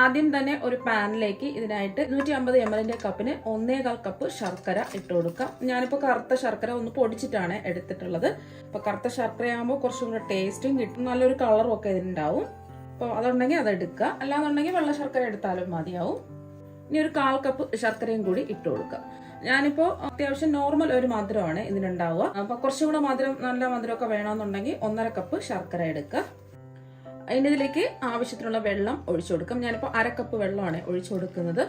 ആദ്യം തന്നെ ഒരു പാനിലേക്ക് ഇതിനായിട്ട് നൂറ്റി അമ്പത് എം എല്ലിന്റെ കപ്പിന് ഒന്നേകാൽ കപ്പ് ശർക്കര ഇട്ട് കൊടുക്കാം. ഞാനിപ്പോൾ കറുത്ത ശർക്കര ഒന്ന് പൊടിച്ചിട്ടാണ് എടുത്തിട്ടുള്ളത്. അപ്പോൾ കറുത്ത ശർക്കര ആകുമ്പോൾ കുറച്ചും കൂടെ ടേസ്റ്റും കിട്ടും. നല്ലൊരു കളറും ഒക്കെ ഇതിനുണ്ടാവും. അപ്പോൾ അതുണ്ടെങ്കിൽ അത് എടുക്കുക. അല്ലാന്നുണ്ടെങ്കിൽ വെള്ള ശർക്കര എടുത്താലും മതിയാവും. ഇനി ഒരു കാൽ കപ്പ് ശർക്കരയും കൂടി ഇട്ട് കൊടുക്കുക. ഞാനിപ്പോൾ അത്യാവശ്യം നോർമൽ ഒരു മധുരമാണ് ഇതിനുണ്ടാവുക. അപ്പോൾ കുറച്ചും കൂടെ മധുരം നല്ല മധുരമൊക്കെ വേണമെന്നുണ്ടെങ്കിൽ ഒന്നര കപ്പ് ശർക്കര എടുക്കുക. അതിന്റെ ഇതിലേക്ക് ആവശ്യത്തിനുള്ള വെള്ളം ഒഴിച്ചു കൊടുക്കാം. ഞാനിപ്പോൾ അരക്കപ്പ് വെള്ളമാണ് ഒഴിച്ചു കൊടുക്കുന്നത്.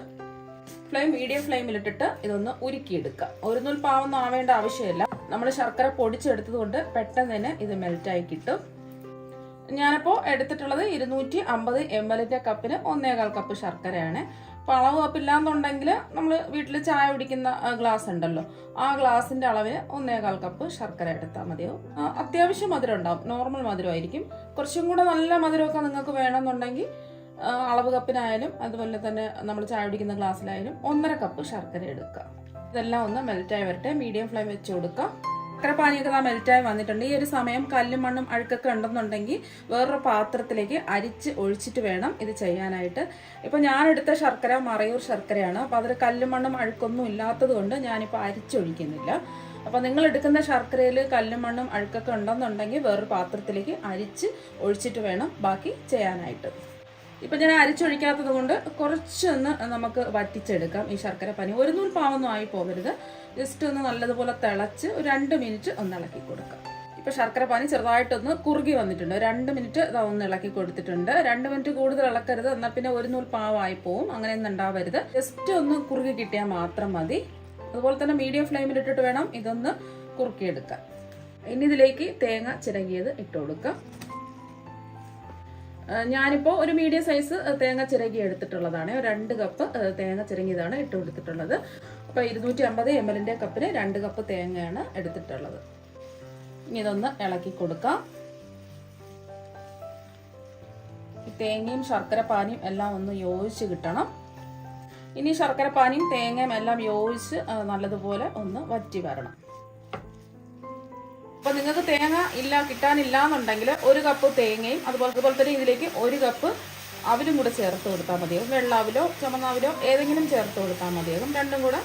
ഫ്ലെയിം മീഡിയം ഫ്ലെയിമിലിട്ടിട്ട് ഇതൊന്ന് ഉരുക്കിയെടുക്കാം. ഒരു നൂൽ പാവൊന്നും ആവേണ്ട ആവശ്യമില്ല. നമ്മൾ ശർക്കര പൊടിച്ചെടുത്തത് കൊണ്ട് പെട്ടെന്ന് തന്നെ ഇത് മെൽറ്റായി കിട്ടും. ഞാനിപ്പോൾ എടുത്തിട്ടുള്ളത് ഇരുന്നൂറ്റി അമ്പത് എം എല്ലിന്റെ കപ്പിന് ഒന്നേകാൽ കപ്പ് ശർക്കരയാണ്. അപ്പോൾ അളവ് കപ്പില്ലാന്നുണ്ടെങ്കിൽ നമ്മൾ വീട്ടിൽ ചായ കുടിക്കുന്ന ഗ്ലാസ് ഉണ്ടല്ലോ. ആ ഗ്ലാസിന്റെ അളവിന് ഒന്നേകാൽ കപ്പ് ശർക്കര എടുത്താൽ മതിയാവും അത്യാവശ്യം മധുരം ഉണ്ടാവും. നോർമൽ മധുരമായിരിക്കും. കുറച്ചും കൂടെ നല്ല മധുരമൊക്കെ നിങ്ങൾക്ക് വേണമെന്നുണ്ടെങ്കിൽ അളവ് കപ്പിനായാലും അതുപോലെ തന്നെ നമ്മൾ ചായ കുടിക്കുന്ന ഗ്ലാസ്സിലായാലും ഒന്നര കപ്പ് ശർക്കര എടുക്കുക ഇതെല്ലാം ഒന്ന് മെൽറ്റായി വരട്ടെ. മീഡിയം ഫ്ലെയിം വെച്ച് കൊടുക്കാം ശർക്കരപ്പാനിയൊക്കെ ആ മെൽറ്റായി വന്നിട്ടുണ്ട്. ഈ ഒരു സമയം കല്ലും മണ്ണും അഴുക്കൊക്കെ ഉണ്ടെന്നുണ്ടെങ്കിൽ വേറൊരു പാത്രത്തിലേക്ക് അരിച്ച് ഒഴിച്ചിട്ട് വേണം ഇത് ചെയ്യാനായിട്ട്. ഇപ്പം ഞാൻ എടുത്ത ശർക്കര മറയൂർ ശർക്കരയാണ്. അപ്പോൾ അതിൽ കല്ലും മണ്ണും അഴുക്കൊന്നും ഇല്ലാത്തത് കൊണ്ട് ഞാനിപ്പോൾ അരിച്ചൊഴിക്കുന്നില്ല അപ്പോൾ നിങ്ങൾ എടുക്കുന്ന ശർക്കരയിൽ കല്ലും മണ്ണും അഴുക്കൊക്കെ ഉണ്ടെന്നുണ്ടെങ്കിൽ വേറൊരു പാത്രത്തിലേക്ക് അരിച്ച് ഒഴിച്ചിട്ട് വേണം ബാക്കി ചെയ്യാനായിട്ട്. ഇപ്പൊ ഞാൻ അരിച്ചൊഴിക്കാത്തത് കൊണ്ട് കുറച്ചൊന്ന് നമുക്ക് വറ്റിച്ചെടുക്കാം. ഈ ശർക്കര പനി ഒരു നൂൽ പാവൊന്നും ആയി പോകരുത്. ജസ്റ്റ് ഒന്ന് നല്ലതുപോലെ തിളച്ച് ഒരു രണ്ട് മിനിറ്റ് ഒന്ന് ഇളക്കി കൊടുക്കാം. ഇപ്പം ശർക്കര പനി ചെറുതായിട്ടൊന്ന് കുറുകി വന്നിട്ടുണ്ട്. രണ്ട് മിനിറ്റ് ഒന്ന് ഇളക്കി കൊടുത്തിട്ടുണ്ട്. രണ്ട് മിനിറ്റ് കൂടുതൽ ഇളക്കരുത്. എന്നാൽ പിന്നെ ഒരു നൂൽ പാവായി പോവും. അങ്ങനെയൊന്നും ഉണ്ടാവരുത്. ജസ്റ്റ് ഒന്ന് കുറുകി കിട്ടിയാൽ മാത്രം മതി. അതുപോലെ തന്നെ മീഡിയം ഫ്ലെയിമിൽ ഇട്ടിട്ട് വേണം ഇതൊന്ന് കുറുക്കിയെടുക്കാം ഇനി ഇതിലേക്ക് തേങ്ങ ചിരകിയത് ഇട്ട് കൊടുക്കാം. ഏഹ് ഞാനിപ്പോൾ ഒരു മീഡിയം സൈസ് തേങ്ങ ചിരകി എടുത്തിട്ടുള്ളതാണ്. രണ്ട് കപ്പ് തേങ്ങ ചിരങ്ങിയതാണ് ഇട്ട് കൊടുത്തിട്ടുള്ളത്. അപ്പോൾ ഇരുന്നൂറ്റി അമ്പത് എം എല്ലിന്റെ കപ്പിന് രണ്ട് കപ്പ് തേങ്ങയാണ് എടുത്തിട്ടുള്ളത്. ഇനി ഇതൊന്ന് ഇളക്കി കൊടുക്കാം. തേങ്ങയും ശർക്കര പാനിയും എല്ലാം ഒന്ന് യോജിച്ച് കിട്ടണം. ഇനി ശർക്കര പാനിയും തേങ്ങയും എല്ലാം യോജിച്ച് നല്ലതുപോലെ ഒന്ന് വറ്റി വരണം. അപ്പൊ നിങ്ങൾക്ക് തേങ്ങ ഇല്ല കിട്ടാനില്ല എന്നുണ്ടെങ്കിൽ ഒരു കപ്പ് തേങ്ങയും അതുപോലെ അതുപോലെ തന്നെ ഇതിലേക്ക് ഒരു കപ്പ് അവരും കൂടെ ചേർത്ത് കൊടുത്താൽ മതിയാകും വെള്ളാവിലോ ചുമന്നാവിലോ ഏതെങ്കിലും ചേർത്ത് കൊടുത്താൽ മതിയാകും രണ്ടും കൂടെ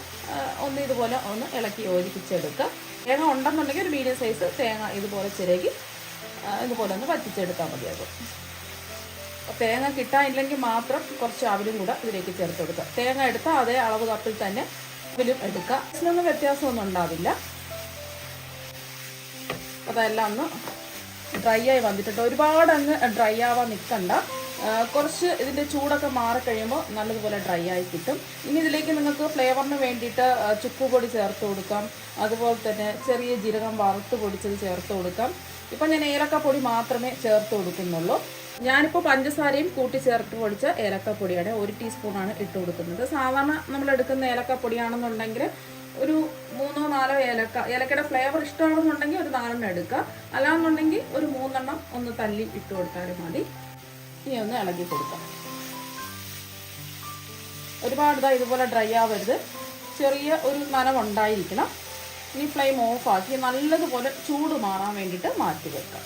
ഒന്ന് ഇതുപോലെ ഒന്ന് ഇളക്കി യോജിപ്പിച്ചെടുക്കുക. തേങ്ങ ഉണ്ടെന്നുണ്ടെങ്കിൽ ഒരു മീഡിയം സൈസ് തേങ്ങ ഇതുപോലെ ചിരകി ഇതുപോലെ ഒന്ന് വറ്റിച്ചെടുത്താൽ മതിയാകും അപ്പോൾ തേങ്ങ കിട്ടാനില്ലെങ്കിൽ മാത്രം കുറച്ച് അവിലും കൂടെ ഇതിലേക്ക് ചേർത്ത് കൊടുക്കുക. തേങ്ങ എടുത്താൽ അതേ അളവ് കപ്പിൽ തന്നെ അവിലും എടുക്കുക. അതിനൊന്നും വ്യത്യാസമൊന്നും ഉണ്ടാവില്ല. അതെല്ലാം ഒന്ന് ഡ്രൈ ആയി വന്നിട്ടുണ്ട്. ഒരുപാട് അങ്ങ് ഡ്രൈ ആവാൻ നിൽക്കണ്ട കുറച്ച് ഇതിന്റെ ചൂടൊക്കെ മാറിക്കഴിയുമ്പോൾ നല്ലതുപോലെ ഡ്രൈ ആയി കിട്ടും. ഇനി ഇതിലേക്ക് നിങ്ങൾക്ക് ഫ്ലേവറിന് വേണ്ടിയിട്ട് ചുക്കുപൊടി പൊടി ചേർത്ത് കൊടുക്കാം. അതുപോലെ തന്നെ ചെറിയ ജീരകം വറുത്ത് പൊടിച്ചത് ചേർത്ത് കൊടുക്കാം. ഇപ്പം ഞാൻ ഏലക്കപ്പൊടി മാത്രമേ ചേർത്ത് കൊടുക്കുന്നുള്ളൂ. ഞാനിപ്പോൾ പഞ്ചസാരയും കൂട്ടി ചേർത്ത് പൊടിച്ച ഏലക്കപ്പൊടിയാണ്. ഒരു ടീസ്പൂണാണ് ഇട്ട് കൊടുക്കുന്നത്. സാധാരണ നമ്മൾ എടുക്കുന്ന ഏലക്കപ്പൊടിയാണെന്നുണ്ടെങ്കിൽ ഒരു മൂന്നോ നാലോ ഏലക്ക. ഏലക്കയുടെ ഫ്ലേവർ ഇഷ്ടമാണെന്നുണ്ടെങ്കിൽ ഒരു നാലെണ്ണം എടുക്കുക. അല്ലാന്നുണ്ടെങ്കിൽ ഒരു മൂന്നെണ്ണം ഒന്ന് തല്ലി ഇട്ട് കൊടുത്താലും മതി. ഇനി ഒന്ന് ഇളകി കൊടുക്കാം ഒരുപാട് ഇതാ ഇതുപോലെ ഡ്രൈ ആവരുത്. ചെറിയ ഒരു നനവുണ്ടായിരിക്കണം ഇനി ഫ്ലെയിം ഓഫാക്കി നല്ലതുപോലെ ചൂട് മാറാൻ വേണ്ടിയിട്ട് മാറ്റി വെക്കാം.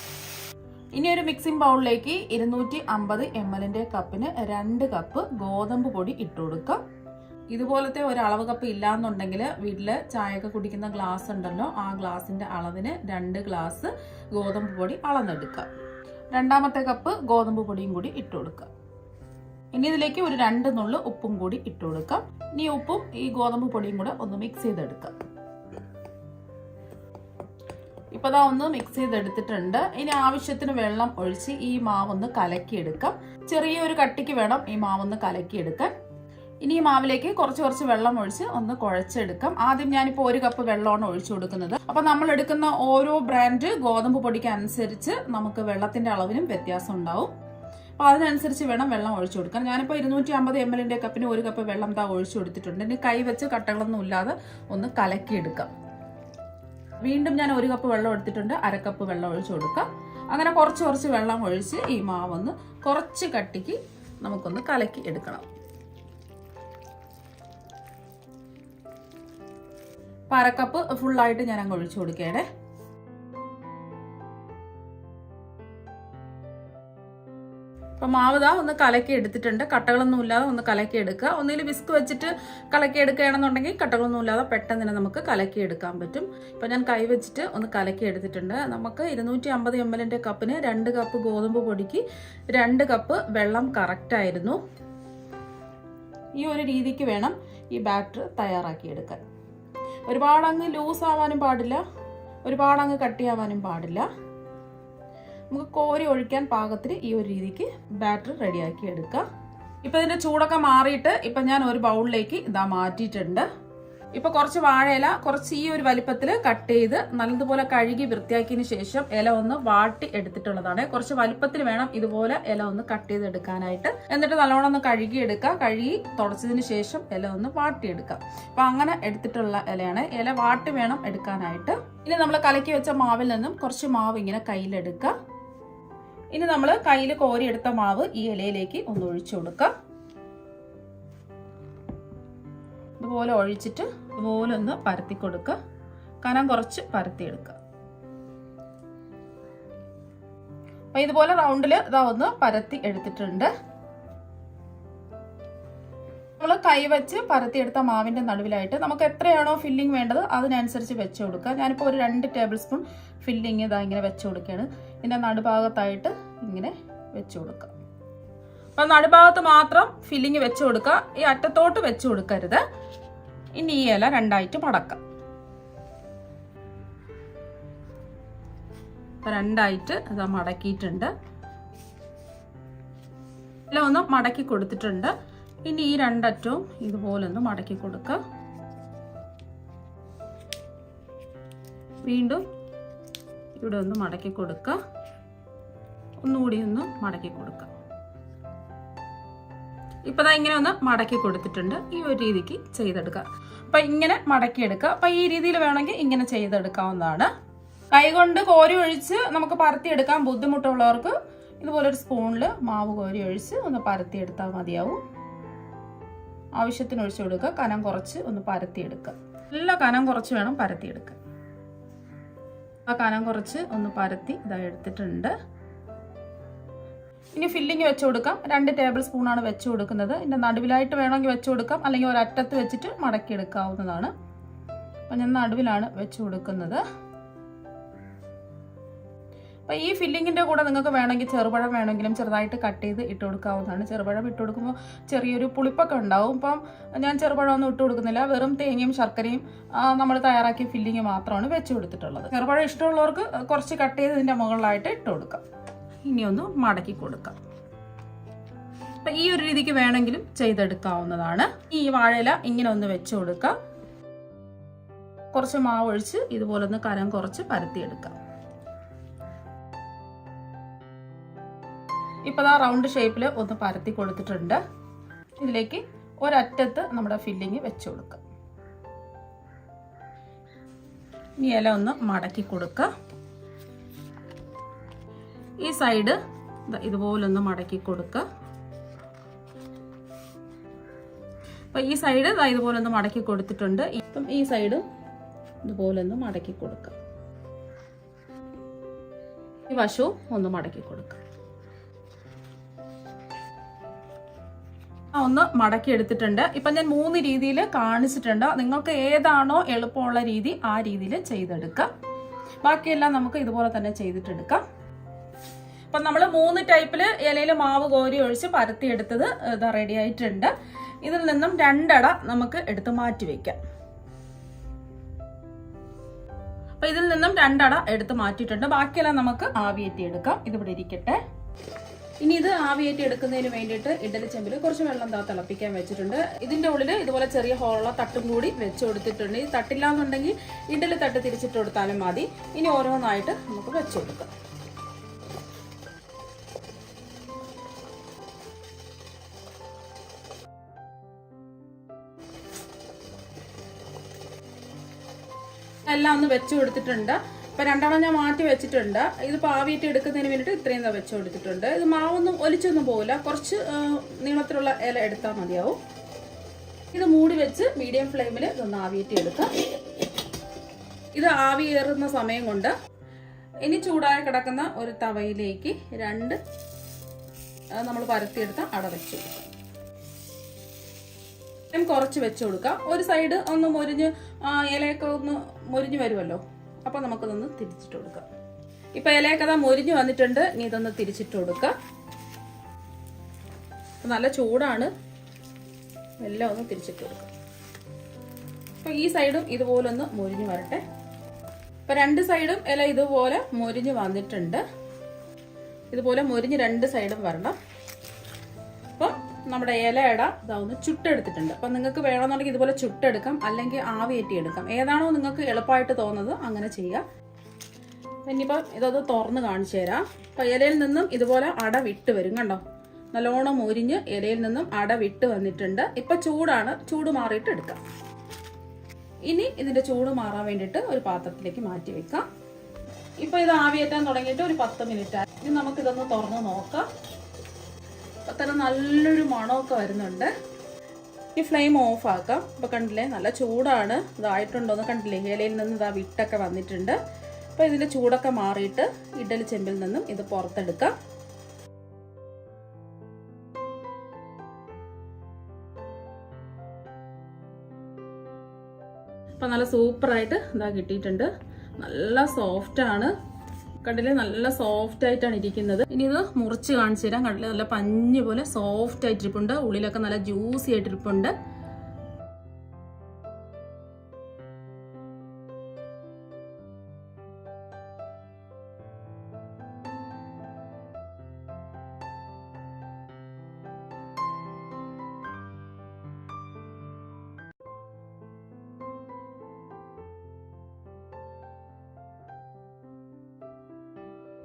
ഇനി ഒരു മിക്സിംഗ് ബൗളിലേക്ക് ഇരുന്നൂറ്റി അമ്പത് എം എല്ലിന്റെ കപ്പിന് രണ്ട് കപ്പ് ഗോതമ്പ് പൊടി ഇട്ട് കൊടുക്കാം. ഇതുപോലത്തെ ഒരു അളവ് കപ്പ് ഇല്ലാന്നുണ്ടെങ്കിൽ വീട്ടിൽ ചായയൊക്കെ കുടിക്കുന്ന ഗ്ലാസ് ഉണ്ടല്ലോ ആ ഗ്ലാസിന്റെ അളവിന് രണ്ട് ഗ്ലാസ് ഗോതമ്പ് പൊടി അളന്നെടുക്കുക രണ്ടാമത്തെ കപ്പ് ഗോതമ്പ് പൊടിയും കൂടി ഇട്ട് കൊടുക്കുക ഇനി ഇതിലേക്ക് ഒരു രണ്ട് നുള്ളു ഉപ്പും കൂടി ഇട്ട് കൊടുക്കാം. ഇനി ഉപ്പും ഈ ഗോതമ്പ് പൊടിയും കൂടെ ഒന്ന് മിക്സ് ചെയ്തെടുക്കാം. ഇപ്പൊ അതാ ഒന്ന് മിക്സ് ചെയ്തെടുത്തിട്ടുണ്ട്. ഇനി ആവശ്യത്തിന് വെള്ളം ഒഴിച്ച് ഈ മാവൊന്ന് കലക്കിയെടുക്കാം. ചെറിയൊരു കട്ടിക്ക് വേണം ഈ മാവൊന്ന് കലക്കിയെടുക്കാൻ. ഇനി മാവിലേക്ക് കുറച്ച് കുറച്ച് വെള്ളം ഒഴിച്ച് ഒന്ന് കുഴച്ചെടുക്കാം. ആദ്യം ഞാനിപ്പോൾ ഒരു കപ്പ് വെള്ളമാണ് ഒഴിച്ചു കൊടുക്കുന്നത്. അപ്പൊ നമ്മൾ എടുക്കുന്ന ഓരോ ബ്രാൻഡ് ഗോതമ്പ് പൊടിക്ക് അനുസരിച്ച് നമുക്ക് വെള്ളത്തിന്റെ അളവിനും വ്യത്യാസം ഉണ്ടാവും. അപ്പോൾ അതിനനുസരിച്ച് വേണം വെള്ളം ഒഴിച്ചു കൊടുക്കാൻ. ഞാനിപ്പോൾ ഇരുന്നൂറ്റി അമ്പത് എം എല്ലിന്റെ കപ്പിന് ഒരു കപ്പ് വെള്ളം താ ഒഴിച്ചു കൊടുത്തിട്ടുണ്ട്. ഇനി കൈ വെച്ച് കട്ടകളൊന്നും ഇല്ലാതെ ഒന്ന് കലക്കിയെടുക്കാം. വീണ്ടും ഞാൻ ഒരു കപ്പ് വെള്ളം എടുത്തിട്ടുണ്ട്. അരക്കപ്പ് കപ്പ് വെള്ളം ഒഴിച്ചു കൊടുക്കാം. അങ്ങനെ കുറച്ച് കുറച്ച് വെള്ളം ഒഴിച്ച് ഈ മാവൊന്ന് കുറച്ച് കട്ടിക്ക് നമുക്കൊന്ന് കലക്കി എടുക്കണം. അപ്പോൾ അരക്കപ്പ് കപ്പ് ഫുള്ളായിട്ട് ഞാൻ അങ്ങ് ഒഴിച്ചു കൊടുക്കേണേ അപ്പം മാവത ഒന്ന് കലക്കി എടുത്തിട്ടുണ്ട്. കട്ടകളൊന്നും ഇല്ലാതെ ഒന്ന് കലക്കി എടുക്കുക. ഒന്നിൽ വിസ്ക് വെച്ചിട്ട് കലക്കി എടുക്കുകയാണെന്നുണ്ടെങ്കിൽ കട്ടകളൊന്നും ഇല്ലാതെ പെട്ടെന്ന് തന്നെ നമുക്ക് കലക്കി എടുക്കാൻ പറ്റും. ഇപ്പം ഞാൻ കൈ വെച്ചിട്ട് ഒന്ന് കലക്കി എടുത്തിട്ടുണ്ട്. നമുക്ക് ഇരുന്നൂറ്റി അമ്പത് എം എല്ലിന്റെ കപ്പിന് രണ്ട് കപ്പ് ഗോതമ്പ് പൊടിക്ക് രണ്ട് കപ്പ് വെള്ളം കറക്റ്റായിരുന്നു ഈ ഒരു രീതിക്ക് വേണം ഈ ബാറ്റർ തയ്യാറാക്കി എടുക്കാൻ. ഒരുപാട് അങ്ങ് ലൂസ് ആവാനും പാടില്ല. ഒരുപാട് അങ്ങ് കട്ടിയാവാനും പാടില്ല. നമുക്ക് കോരി ഒഴിക്കാൻ പാകത്തിന് ഈ ഒരു രീതിക്ക് ബാറ്റർ റെഡിയാക്കി എടുക്കാം. ഇപ്പം ഇതിന്റെ ചൂടൊക്കെ മാറിയിട്ട് ഇപ്പം ഞാൻ ഒരു ബൗളിലേക്ക് ഇതാ മാറ്റിയിട്ടുണ്ട്. ഇപ്പൊ കുറച്ച് വാഴയില കുറച്ച് ഈ ഒരു വലിപ്പത്തിൽ കട്ട് ചെയ്ത് നല്ലതുപോലെ കഴുകി വൃത്തിയാക്കിയതിന് ശേഷം ഇല ഒന്ന് വാട്ടി എടുത്തിട്ടുള്ളതാണ്. കുറച്ച് വലിപ്പത്തിൽ വേണം ഇതുപോലെ ഇല ഒന്ന് കട്ട് ചെയ്ത് എടുക്കാനായിട്ട്. എന്നിട്ട് നല്ലോണം ഒന്ന് കഴുകി എടുക്കുക. കഴുകി തുടച്ചതിന് ശേഷം ഇല ഒന്ന് വാട്ടിയെടുക്കുക അപ്പൊ അങ്ങനെ എടുത്തിട്ടുള്ള ഇലയാണ്. ഇല വാട്ടി വേണം എടുക്കാനായിട്ട്. ഇനി നമ്മൾ കലക്കി വെച്ച മാവിൽ നിന്നും കുറച്ച് മാവ് ഇങ്ങനെ കയ്യിലെടുക്കുക. ഇനി നമ്മൾ കയ്യിൽ കോരിയെടുത്ത മാവ് ഈ ഇലയിലേക്ക് ഒന്ന് ഒഴിച്ചു കൊടുക്കാം ഇതുപോലെ ഒഴിച്ചിട്ട് ഇതുപോലെ ഒന്ന് പരത്തി കൊടുക്കുക. കനം കുറച്ച് പരത്തി എടുക്കുക. അപ്പൊ ഇതുപോലെ റൗണ്ടിൽ ഇതാ ഒന്ന് പരത്തി എടുത്തിട്ടുണ്ട്. നമ്മൾ കൈവച്ച് പരത്തിയെടുത്ത മാവിന്റെ നടുവിലായിട്ട് നമുക്ക് എത്രയാണോ ഫില്ലിംഗ് വേണ്ടത് അതിനനുസരിച്ച് വെച്ച് കൊടുക്കുക. ഞാനിപ്പോൾ ഒരു രണ്ട് ടേബിൾ സ്പൂൺ ഫില്ലിങ് ഇതാ ഇങ്ങനെ വെച്ച് കൊടുക്കുകയാണ്. ഇതിന്റെ നടുഭാഗത്തായിട്ട് ഇങ്ങനെ വെച്ച് കൊടുക്കുക. അപ്പം നടുഭാഗത്ത് മാത്രം ഫില്ലിങ് വെച്ച് കൊടുക്കുക. ഈ അറ്റത്തോട്ട് വെച്ച് കൊടുക്കരുത്. ഇനി ഈ ഇല രണ്ടായിട്ട് മടക്കാം. രണ്ടായിട്ട് അത് മടക്കിയിട്ടുണ്ട്. ഇല ഒന്ന് മടക്കി കൊടുത്തിട്ടുണ്ട്. ഇനി ഈ രണ്ടറ്റവും ഇതുപോലെ ഒന്ന് മടക്കി കൊടുക്കുക. വീണ്ടും ഇവിടെ ഒന്ന് മടക്കി കൊടുക്കുക. ഒന്നുകൂടി ഒന്ന് മടക്കി കൊടുക്കുക. ഇപ്പൊ ഇങ്ങനെ ഒന്ന് മടക്കി കൊടുത്തിട്ടുണ്ട്. ഈ ഒരു രീതിക്ക് ചെയ്തെടുക്കുക അപ്പൊ ഇങ്ങനെ മടക്കിയെടുക്കുക അപ്പൊ ഈ രീതിയിൽ വേണമെങ്കിൽ ഇങ്ങനെ ചെയ്തെടുക്കാവുന്നതാണ്. കൈകൊണ്ട് കോരി ഒഴിച്ച് നമുക്ക് പരത്തിയെടുക്കാൻ ബുദ്ധിമുട്ടുള്ളവർക്ക് ഇതുപോലെ ഒരു സ്പൂണിൽ മാവ് കോരി ഒഴിച്ച് ഒന്ന് പരത്തിയെടുത്താൽ മതിയാവും. ആവശ്യത്തിന് ഒഴിച്ചു കൊടുക്കുക കനം കുറച്ച് ഒന്ന് പരത്തിയെടുക്കുക നല്ല കനം കുറച്ച് വേണം പരത്തിയെടുക്കുക ആ കനം കുറച്ച് ഒന്ന് പരത്തി ഇതായി എടുത്തിട്ടുണ്ട്. ഇനി ഫില്ലിങ് വെച്ച് കൊടുക്കാം. രണ്ട് ടേബിൾ സ്പൂണാണ് വെച്ച് കൊടുക്കുന്നത്. ഇതിന്റെ നടുവിലായിട്ട് വേണമെങ്കിൽ വെച്ച് കൊടുക്കാം. അല്ലെങ്കിൽ ഒരറ്റത്ത് വെച്ചിട്ട് മടക്കി എടുക്കാവുന്നതാണ് അപ്പം ഞാൻ നടുവിലാണ് വെച്ച് കൊടുക്കുന്നത്. അപ്പം ഈ ഫില്ലിങ്ങിന്റെ കൂടെ നിങ്ങൾക്ക് വേണമെങ്കിൽ ചെറുപഴം വേണമെങ്കിലും ചെറുതായിട്ട് കട്ട് ചെയ്ത് ഇട്ട് കൊടുക്കാവുന്നതാണ്. ചെറുപഴം ഇട്ട് കൊടുക്കുമ്പോൾ ചെറിയൊരു പുളിപ്പൊക്കെ ഉണ്ടാവും. ഇപ്പം ഞാൻ ചെറുപഴമൊന്നും ഇട്ട് കൊടുക്കുന്നില്ല. വെറും തേങ്ങയും ശർക്കരയും നമ്മൾ തയ്യാറാക്കിയ ഫില്ലിങ് മാത്രമാണ് വെച്ച് കൊടുത്തിട്ടുള്ളത്. ചെറുപഴം ഇഷ്ടമുള്ളവർക്ക് കുറച്ച് കട്ട് ചെയ്ത് ഇതിന്റെ മുകളിലായിട്ട് ഇട്ട് കൊടുക്കാം. ഇനി ഒന്ന് മടക്കി കൊടുക്കാം. അപ്പം ഈ ഒരു രീതിക്ക് വേണമെങ്കിലും ചെയ്തെടുക്കാവുന്നതാണ്. ഈ വാഴയില ഇങ്ങനെ ഒന്ന് വെച്ച് കൊടുക്കാം. കുറച്ച് മാവ് ഒഴിച്ച് ഇതുപോലെ ഒന്ന് കരം കുറച്ച് പരത്തിയെടുക്കാം. ഇപ്പോൾ ആ റൗണ്ട് ഷേപ്പിൽ ഒന്ന് പരത്തി കൊടുത്തിട്ടുണ്ട്. ഇതിലേക്ക് ഒരറ്റത്ത് നമ്മുടെ ഫില്ലിങ് വെച്ച് കൊടുക്കുക ഇനി ഇല ഒന്ന് മടക്കി കൊടുക്കുക ഈ സൈഡ് ഇതുപോലൊന്ന് മടക്കി കൊടുക്കുക അപ്പൊ ഈ സൈഡ് ഇതുപോലൊന്ന് മടക്കി കൊടുത്തിട്ടുണ്ട്. ഇപ്പം ഈ സൈഡ് ഇതുപോലൊന്ന് മടക്കി കൊടുക്കുക ഈ വശവും ഒന്ന് മടക്കി കൊടുക്കുക ഒന്ന് മടക്കി എടുത്തിട്ടുണ്ട്. ഇപ്പൊ ഞാൻ മൂന്ന് രീതിയിൽ കാണിച്ചിട്ടുണ്ട്. നിങ്ങൾക്ക് ഏതാണോ എളുപ്പമുള്ള രീതി ആ രീതിയിൽ ചെയ്തെടുക്കാം. ബാക്കിയെല്ലാം നമുക്ക് ഇതുപോലെ തന്നെ ചെയ്തിട്ടെടുക്കാം. അപ്പം നമ്മൾ മൂന്ന് ടൈപ്പിൽ ഇലയിൽ മാവ് കോരി ഒഴിച്ച് പരത്തിയെടുത്തത് ഇതാ റെഡി ആയിട്ടുണ്ട്. ഇതിൽ നിന്നും രണ്ടട നമുക്ക് എടുത്ത് മാറ്റി വെക്കാം. അപ്പൊ ഇതിൽ നിന്നും രണ്ടട എടുത്ത് മാറ്റിയിട്ടുണ്ട്. ബാക്കിയെല്ലാം നമുക്ക് ആവിയേറ്റി എടുക്കാം ഇതിവിടെ ഇരിക്കട്ടെ. ഇനി ഇത് ആവിയേറ്റി എടുക്കുന്നതിന് വേണ്ടിയിട്ട് ഇഡലി ചെമ്പിൽ കുറച്ച് വെള്ളം താ തിളപ്പിക്കാൻ വെച്ചിട്ടുണ്ട്. ഇതിന്റെ ഉള്ളിൽ ഇതുപോലെ ചെറിയ ഹോളുള്ള തട്ടും കൂടി വെച്ച് കൊടുത്തിട്ടുണ്ട്. ഈ തട്ടില്ല എന്നുണ്ടെങ്കിൽ ഇഡലി തട്ട് തിരിച്ചിട്ട് കൊടുത്താലും മതി. ഇനി ഓരോന്നായിട്ട് നമുക്ക് വെച്ച് കൊടുക്കാം എല്ലാം ഒന്ന് വെച്ച് കൊടുത്തിട്ടുണ്ട്. ഇപ്പൊ രണ്ടെണ്ണം ഞാൻ മാറ്റി വെച്ചിട്ടുണ്ട്. ഇത് പാവിയിട്ട് എടുക്കുന്നതിന് വേണ്ടിയിട്ട് ഇത്രയും വെച്ച് കൊടുത്തിട്ടുണ്ട്. ഇത് മാവൊന്നും ഒലിച്ചൊന്നും പോകില്ല കുറച്ച് നീളത്തിലുള്ള ഇല എടുത്താൽ മതിയാവും. ഇത് മൂടി വെച്ച് മീഡിയം ഫ്ലെയിമിൽ ഇതൊന്ന് ആവിയിട്ട് എടുക്കാം. ഇത് ആവിയേറുന്ന സമയം കൊണ്ട് ഇനി ചൂടായി കിടക്കുന്ന ഒരു തവയിലേക്ക് രണ്ട് നമ്മൾ പരത്തിയെടുത്ത അട വെച്ച്. കൊടുക്കാം കുറച്ച് വെച്ച് കൊടുക്കാം. ഒരു സൈഡ് ഒന്ന് മൊരിഞ്ഞ് ഇലയൊക്കെ ഒന്ന് മുരിഞ്ഞു വരുമല്ലോ. അപ്പൊ നമുക്കതൊന്ന് തിരിച്ചിട്ട് കൊടുക്കാം. ഇപ്പൊ ഇലയൊക്കെ അതാ മുരിഞ്ഞു വന്നിട്ടുണ്ട്. ഇനി ഇതൊന്ന് തിരിച്ചിട്ട് കൊടുക്കാം. നല്ല ചൂടാണ്. എല്ലാം ഒന്ന് തിരിച്ചിട്ട് കൊടുക്കാം. അപ്പൊ ഈ സൈഡും ഇതുപോലെ ഒന്ന് മുരിഞ്ഞു വരട്ടെ. ഇപ്പൊ രണ്ട് സൈഡും ഇല ഇതുപോലെ മുരിഞ്ഞു വന്നിട്ടുണ്ട്. ഇതുപോലെ മുരിഞ്ഞ് രണ്ട് സൈഡും വരണം. നമ്മുടെ ഇലയട ഇതാവുന്ന ചുട്ടെടുത്തിട്ടുണ്ട്. അപ്പം നിങ്ങൾക്ക് വേണമെന്നുണ്ടെങ്കിൽ ഇതുപോലെ ചുട്ടെടുക്കാം അല്ലെങ്കിൽ ആവിയേറ്റി എടുക്കാം ഏതാണോ നിങ്ങൾക്ക് എളുപ്പമായിട്ട് തോന്നുന്നത് അങ്ങനെ ചെയ്യുക. ഇനിയിപ്പോൾ ഇതൊന്ന് തുറന്ന് കാണിച്ചു തരാം. അപ്പം ഇലയിൽ നിന്നും ഇതുപോലെ അട വിട്ട് വരും കണ്ടോ? നല്ലോണം മുരിഞ്ഞ് ഇലയിൽ നിന്നും അട വിട്ട് വന്നിട്ടുണ്ട്. ഇപ്പം ചൂടാണ് ചൂട് മാറിയിട്ട് എടുക്കാം. ഇനി ഇതിന്റെ ചൂട് മാറാൻ വേണ്ടിയിട്ട് ഒരു പാത്രത്തിലേക്ക് മാറ്റി വെക്കാം. ഇപ്പൊ ഇത് ആവിയേറ്റാൻ തുടങ്ങിയിട്ട് ഒരു പത്ത് മിനിറ്റ് ആയി ഇനി നമുക്ക് ഇതൊന്ന് തുറന്ന് നോക്കാം. തന്നെ നല്ലൊരു മണമൊക്കെ വരുന്നുണ്ട്. ഈ ഫ്ലെയിം ഓഫ് ആക്കാം. ഇപ്പൊ കണ്ടില്ലേ നല്ല ചൂടാണ്. ഇതായിട്ടുണ്ടോന്ന് കണ്ടില്ലേ ഇലയിൽ നിന്ന് ഇതാ വിട്ടൊക്കെ വന്നിട്ടുണ്ട്. അപ്പൊ ഇതിന്റെ ചൂടൊക്കെ മാറിയിട്ട് ഇഡലി ചെമ്പിൽ നിന്നും ഇത് പുറത്തെടുക്കാം. അപ്പം നല്ല സൂപ്പറായിട്ട് ഇതാ കിട്ടിയിട്ടുണ്ട്. നല്ല സോഫ്റ്റ് ആണ് കണ്ടില്ലേ നല്ല സോഫ്റ്റ് ആയിട്ടാണ് ഇരിക്കുന്നത്. ഇനി ഇത് മുറിച്ച് കാണിച്ചു തരാം. കണ്ടില്ലേ നല്ല പഞ്ഞ് പോലെ സോഫ്റ്റ് ആയിട്ട് ഇരിപ്പുണ്ട് ഉള്ളിലൊക്കെ നല്ല ജ്യൂസി ആയിട്ട്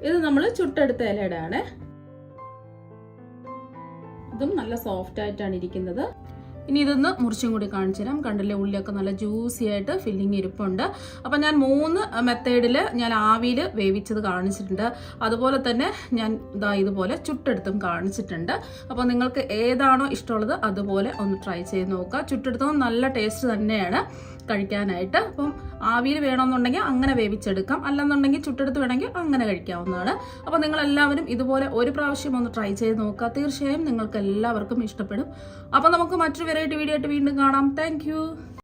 ഇത് നമ്മൾ ചുട്ടെടുത്ത ഇലയുടെയാണ്. ഇതും നല്ല സോഫ്റ്റ് ആയിട്ടാണ് ഇരിക്കുന്നത്. ഇനി ഇതൊന്ന് മുറിച്ചും കൂടി കാണിച്ചു തരാം. കണ്ടില്ലേ ഉള്ളിലൊക്കെ നല്ല ജ്യൂസി ആയിട്ട് ഫില്ലിങ് ഇരിപ്പുണ്ട്. അപ്പം ഞാൻ മൂന്ന് മെത്തേഡിൽ ഞാൻ ആവിയിൽ വേവിച്ചത് കാണിച്ചിട്ടുണ്ട്. അതുപോലെ തന്നെ ഞാൻ ഇതാ ഇതുപോലെ ചുട്ടെടുത്തും കാണിച്ചിട്ടുണ്ട്. അപ്പോൾ നിങ്ങൾക്ക് ഏതാണോ ഇഷ്ടമുള്ളത് അതുപോലെ ഒന്ന് ട്രൈ ചെയ്ത് നോക്കുക. ചുട്ടെടുത്തതും നല്ല ടേസ്റ്റ് തന്നെയാണ്. കഴിക്കാനായിട്ട്. അപ്പം ആവിയിൽ വേണമെന്നുണ്ടെങ്കിൽ അങ്ങനെ വേവിച്ചെടുക്കാം. അല്ലെന്നുണ്ടെങ്കിൽ ചുട്ടെടുത്ത് വേണമെങ്കിൽ അങ്ങനെ കഴിക്കാവുന്നതാണ്. അപ്പോൾ നിങ്ങൾ എല്ലാവരും ഇതുപോലെ ഒരു പ്രാവശ്യം ഒന്ന് ട്രൈ ചെയ്ത് നോക്കുക. തീർച്ചയായും നിങ്ങൾക്ക് എല്ലാവർക്കും ഇഷ്ടപ്പെടും. അപ്പോൾ നമുക്ക് മറ്റൊരു വെറൈറ്റി വീഡിയോ ആയിട്ട് വീണ്ടും കാണാം. താങ്ക്